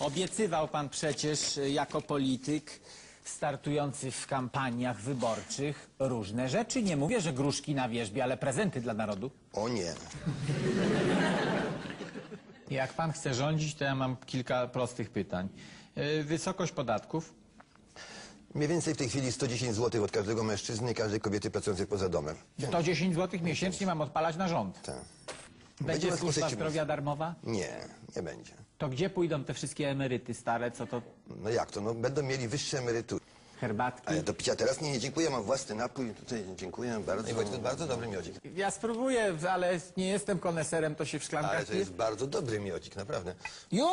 Obiecywał pan przecież y, jako polityk startujący w kampaniach wyborczych różne rzeczy. Nie mówię, że gruszki na wierzbie, ale prezenty dla narodu. O nie. Jak pan chce rządzić, to ja mam kilka prostych pytań. Y, Wysokość podatków, Mniej więcej w tej chwili 110 zł od każdego mężczyzny i każdej kobiety pracującej poza domem. 110 zł miesięcznie mam odpalać na rząd. Tak. Będzie was służba koszyć zdrowia darmowa? Nie, nie będzie. To gdzie pójdą te wszystkie emeryty stare, co to No jak to? No będą mieli wyższe emerytury. herbatki? Ale do picia teraz nie, nie dziękuję, mam własny napój. Tutaj dziękuję bardzo. I jest bardzo dobry miodzik. Ja spróbuję, ale nie jestem koneserem, to się w szklankach Ale to jest bardzo dobry miodzik, naprawdę. Ju!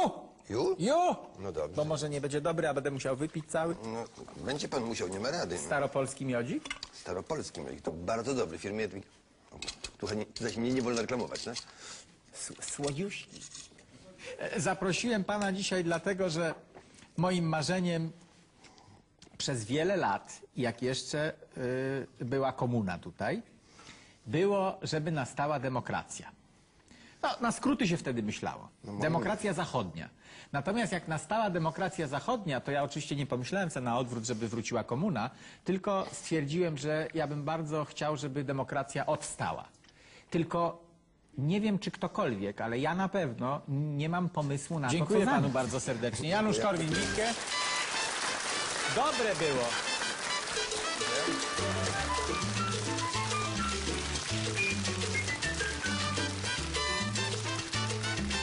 Ju? Ju! No dobrze. Bo może nie będzie dobry, a będę musiał wypić cały No, będzie pan musiał, nie ma rady. staropolski miodzik. Staropolski miodzik, to bardzo dobry. Firmie... Tu, nie, tutaj się nie, wolno reklamować, no? S- Słodziuśki. E, Zaprosiłem pana dzisiaj dlatego, że moim marzeniem przez wiele lat, jak jeszcze y, była komuna tutaj, było, żeby nastała demokracja. No, na skróty się wtedy myślało. Demokracja zachodnia. Natomiast jak nastała demokracja zachodnia, to ja oczywiście nie pomyślałem sobie na odwrót, żeby wróciła komuna, tylko stwierdziłem, że ja bym bardzo chciał, żeby demokracja odstała. Tylko nie wiem, czy ktokolwiek, ale ja na pewno nie mam pomysłu na Dziękuję to, co panu bardzo serdecznie. Janusz Korwin-Mikke. Dobre było.